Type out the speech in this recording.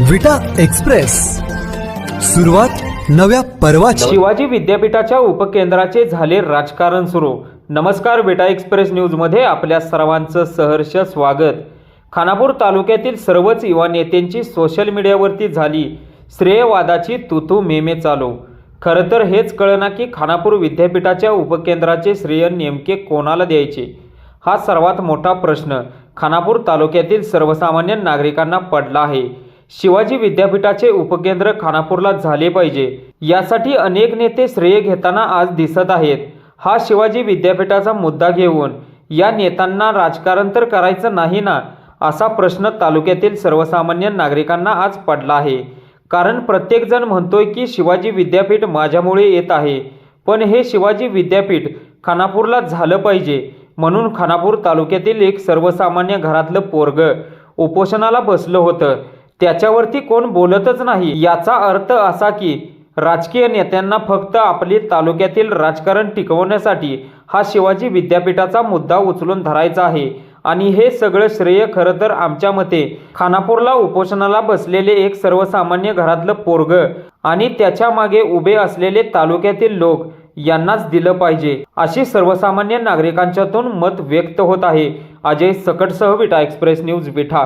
विटा एक्सप्रेस. सुरुवात नव्या पर्वाची. शिवाजी विद्यापीठाच्या उपकेंद्राचे झाले राजकारण सुरू. नमस्कार विटा एक्सप्रेस न्यूजमध्ये आपल्या सर्वांचं सहर्ष स्वागत. खानापूर तालुक्यातील सर्वच युवा नेत्यांची सोशल मीडियावरती झाली. श्रेयवादाची तुतू मेमे चालू. खरं तर हेच कळना की खानापूर विद्यापीठाच्या उपकेंद्राचे श्रेय नेमके कोणाला द्यायचे? हा सर्वात मोठा प्रश्न खानापूर तालुक्यातील सर्वसामान्य नागरिकांना पडला आहे. शिवाजी विद्यापीठाचे उपकेंद्र खानापूरला झाले पाहिजे. यासाठी अनेक नेते श्रेय घेताना आज दिसत आहेत. हा शिवाजी विद्यापीठाचा मुद्दा घेऊन या नेत्यांना राजकारण तर करायचं नाही ना असा प्रश्न तालुक्यातील सर्वसामान्य नागरिकांना आज पडला आहे. कारण प्रत्येकजण म्हणतोय की शिवाजी विद्यापीठ माझ्यामुळे येत आहे. पण हे शिवाजी विद्यापीठ खानापूरला झालं पाहिजे म्हणून खानापूर तालुक्यातील एक सर्वसामान्य घरातलं पोरग उपोषणाला बसलं होतं. त्याच्यावरती कोण बोलतच नाही. याचा अर्थ असा की राजकीय नेत्यांना फक्त आपली तालुक्यातील राजकारण टिकवण्यासाठी हा शिवाजी विद्यापीठाचा मुद्दा उचलून धरायचा आहे. आणि हे सगळं श्रेय खरं तर आमच्या मते खानापूरला उपोषणाला बसलेले एक सर्वसामान्य घरातलं पोरग आणि त्याच्यामागे उभे असलेले तालुक्यातील लोक यांनाच दिलं पाहिजे. अशी सर्वसामान्य नागरिकांच्यातून मत व्यक्त होत आहे. अजय सकटसह विटा एक्सप्रेस न्यूज विठा